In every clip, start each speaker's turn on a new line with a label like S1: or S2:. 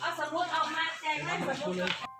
S1: เอาสมุดเอามาแจกให้สมุด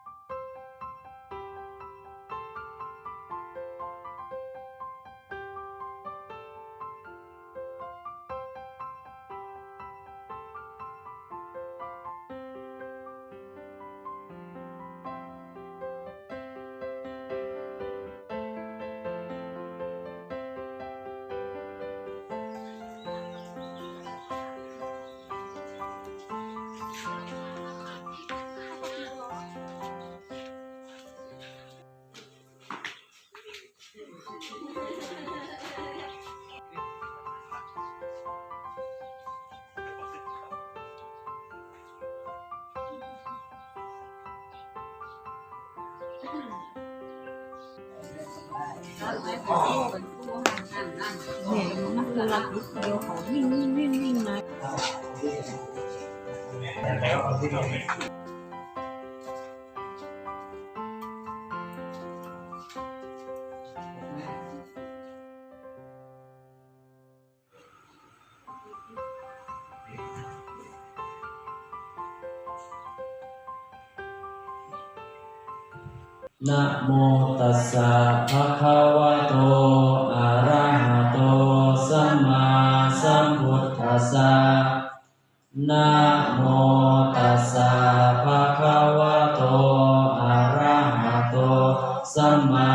S2: เนี่ยนักเรียนรักเดียวของวิ่งวิ่งวิ่งวิ่งมา
S3: นะโมตัสสะภะคะวะโต อะระหะโต สัมมาสัมพุทธัสสะนะโมตัสสะภะคะวะโต อะระหะโต สัมมา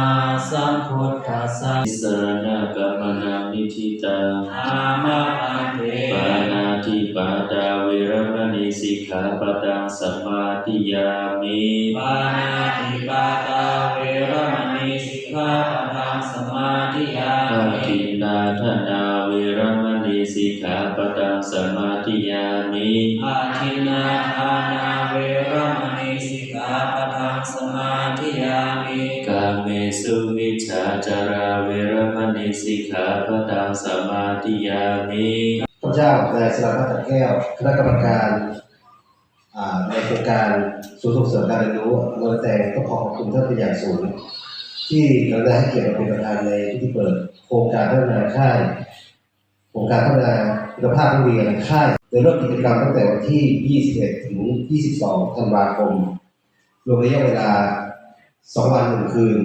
S3: สัมพุทธัสสะสรณกัมมนามิทิตังอามาอันเทปานาติปาตาเวรมณีสิกขาปะตังสมาธิยามิปานาติปาตา ทินนาธนาเวรมณีสิกขาปตังสมาธิยามิอาทินาทานาเวรมณีสิกขาปตังสมาธิยามิกาเมสุมิจฉาจาราเวรมณีสิกขาปตังสมาธิยามิ
S4: พระเจ้านายสลับพัฒแก้วคณะกรรมการอ่าในโครงการศูนย์ส่งเสริมการเรียนรู้อำเภอแต่ต้องขอขอบคุณท่านเป็นอย่างสูง ที่กรุณาให้เกียรติมาเป็นประธานในพิธีเปิดโครงการพัฒนาค่ายโครงการพัฒนาคุณภาพนักเรียนค่ายโดยเริ่มกิจกรรมตั้งแต่วันที่ 21 ถึง 22 ธันวาคม รวมระยะเวลา 2 วัน 1 คืน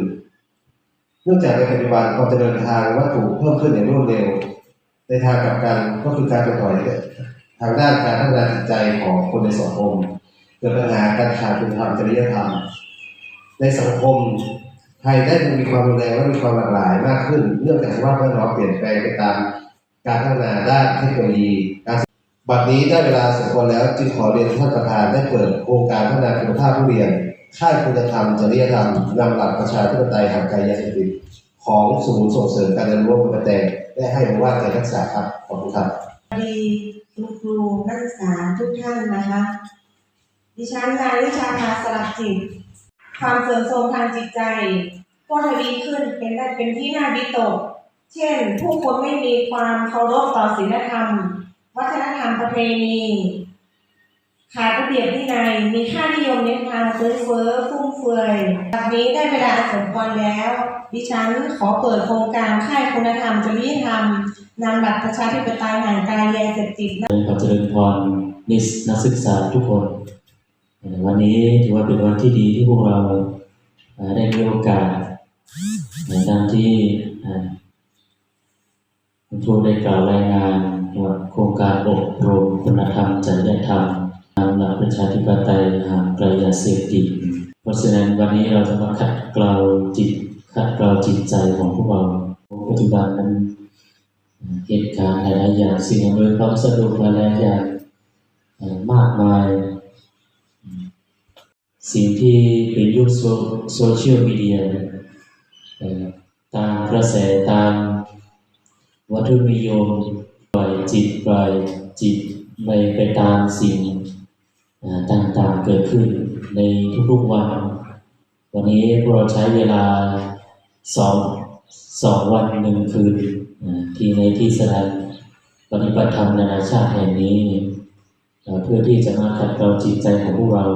S4: เนื่องจากในปัจจุบันความเจริญทางวัตถุเพิ่มขึ้นอย่างรวดเร็ว ในทางกลับกันก็คือการเป็นถอยทางด้านการพัฒนาจิตใจของคนในสังคม เกิดปัญหาการขาดคุณธรรมจริยธรรม ในสังคม ไทยได้มีความรุนแรงและมีความหลากหลายมากขึ้น เนื่องจากสภาพแวดล้อมเปลี่ยนแปลงไปตามการพัฒนาด้านเทคโนโลยีการบัดนี้ได้เวลาสมควรแล้วจึงขอเรียนท่านประธานได้เปิดโครงการพัฒนาคุณภาพผู้เรียน ค่ายคุณธรรมจริยธรรมนำหลักประชาธิปไตยห่างไกลยาเสพติดของศูนย์ส่งเสริมการเรียนรู้กระแตงได้ให้มาว่าการรักษาครับขอบคุณครับ
S5: ดีคุณครูนักศึกษาทุกท่านนะคะ ดิฉันนายวิชาภาสลักจิต ความเสื่อมโทรมทางจิตใจ ก็ทวีขึ้นเป็นได้เป็นที่น่าวิตก เช่น ผู้คนไม่มีความเคารพต่อศีลธรรม วัฒนธรรมประเพณีขาดระเบียบวินัยมีค่านิยมในทางเฟ้อเฟ้อฟุ่มเฟือยแบบนี้ได้เวลาสมควรแล้ว ดิฉันขอเปิดโครงการค่ายคุณธรรมจริยธรรมนำหลักประชาธิปไตยห่างไกลยาเสพติด
S3: ขอเจริญพรนิสนักศึกษาทุกคน วันนี้ถือว่าเป็นวันที่ดีที่พวกเราได้มีโอกาสในตามที่คุณครูได้กล่าวรายงานเกี่ยวกับโครงการอบรมคุณธรรมจริยธรรมนำหลักประชาธิปไตยห่างไกลยาเสพติดเพราะฉะนั้นวันนี้เราจะมาขัดเกลาจิตขัดเกลาจิตใจของพวกเราปัจจุบันนั้นเหตุการณ์หลายๆอย่างสิ่งอำนวยความสะดวกหลายๆอย่างมากมาย สิ่งที่เป็นยุคโซเชียลมีเดียตามกระแสตามวัตถุนิยมปล่อยจิตปล่อยจิตไปไปตามสิ่งต่างๆเกิดขึ้นในทุกๆวัน วันนี้พวกเราใช้เวลาสองสองวันหนึ่งคืนที่ในที่สถานปฏิบัติธรรมนานาชาติแห่งนี้ เพื่อที่จะมาขัดเกลาจิตใจของพวกเรา